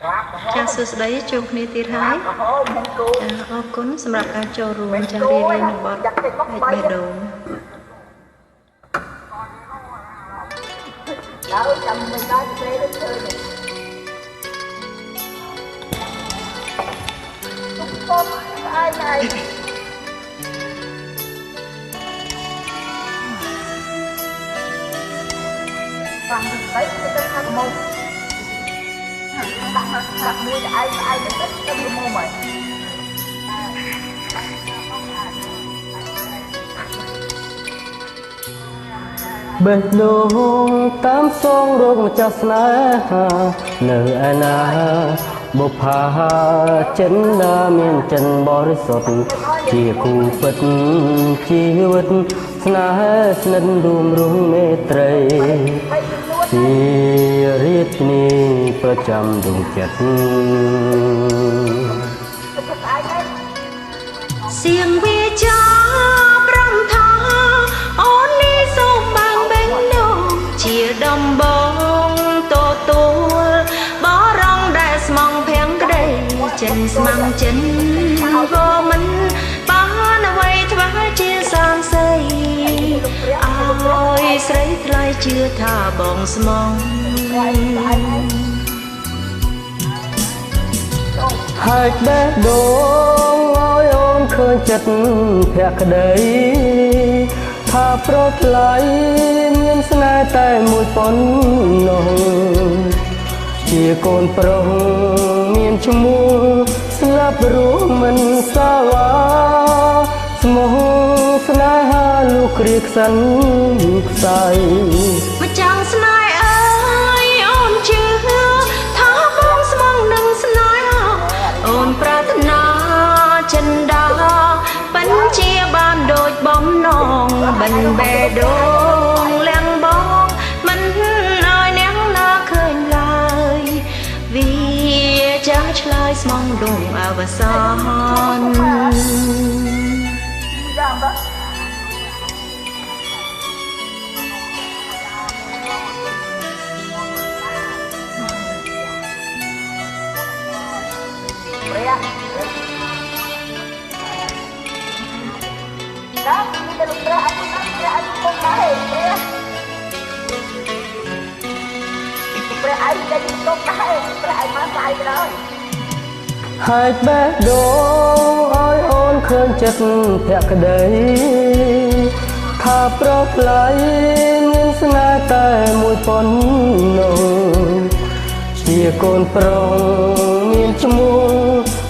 ចាសួស្តីជួបគ្នាទៀតហើយរហូតមិនគូចាអរគុណសម្រាប់ការចូលរួមចារៀបរៀងនៅបទហេតុបេះដូងដល់ចាំមិនដល់ពេលទៅឃើញទុកកុំស្អែកហើយฟังទៅទៅទៅខាងមុខ ដាក់ដាក់មួយទៅឯងឯងទៅទៅមុំហើយ បេះដូងតាមសងរោគម្ចាស់ស្នេហានៅឯណាបុប្ផាចិនណាមានចិនបរិសុទ្ធជាគូពិតជីវិតស្នេហ៍ស្និទ្ធរួមរងមេត្រីជារាជនីប្រចាំដួងចិត្តសៀងវាចា ស្មងភាំងក្តីចិនស្មាំងចិនក៏មិនបានអ្វីធ្វើជាសាងសីឲ្យស្រីថ្លៃជឿថាបងស្មងហើយបេះដូងឲ្យអូនឃើញចិត្តភក្តីថាប្រថ្លៃមានស្នេហ៍តែមួយប៉ុណ្ណោះ ជាកូនប្រុសមានឈ្មោះស្លាប់រស់មិនសាវាស្មោះស្នេហាលោកគ្រាខ្សិនខ្សែម្ចាំងស្នេហ៍អើយអូនជឿថាបងស្មងនឹងស្នេហ៍អូនប្រាថ្នាចិនដាបិនជាបានដូចបំណងបិនបេះដូ ឆ្លើយស្មងដងអវសានចាំបាទព្រះដល់មានតែលោកព្រះអត់ណាព្រះអត់គុំដែរព្រះព្រះអត់តែគុំដែរព្រះអត់មកស្អីទៅដល់ ហើយបេះដូងឲ្យអូនឃើញចិត្តភក្តីថាប្រថ្លៃមានស្នេហ៍តែមួយប៉ុណ្ណោះជាកូនប្រុសមានឈ្មោះ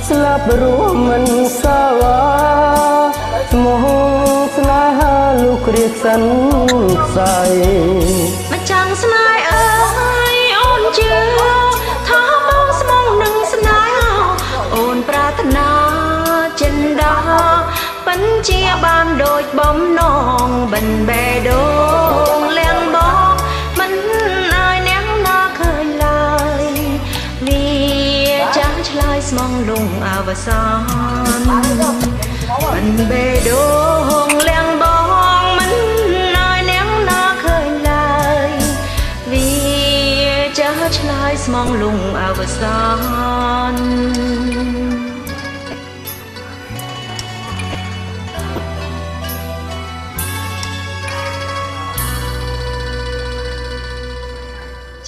ស្លាប់រស់មិនសាវាស្មោះស្នេហាលោកគ្រាខ្សិនខ្សែម្ចាំងស្ចបំណងបិនបេះដូងលៀងបងមិនឲ្យនាងណាឃើញឡើយវាចាស់ឆ្លើយស្មងលងអវសានបិនបេះដូងលៀងបងមិនឲ្យនាងណាឃើញឡើយវាចាស់ឆ្លើយស្មងលងអវសាន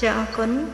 cho con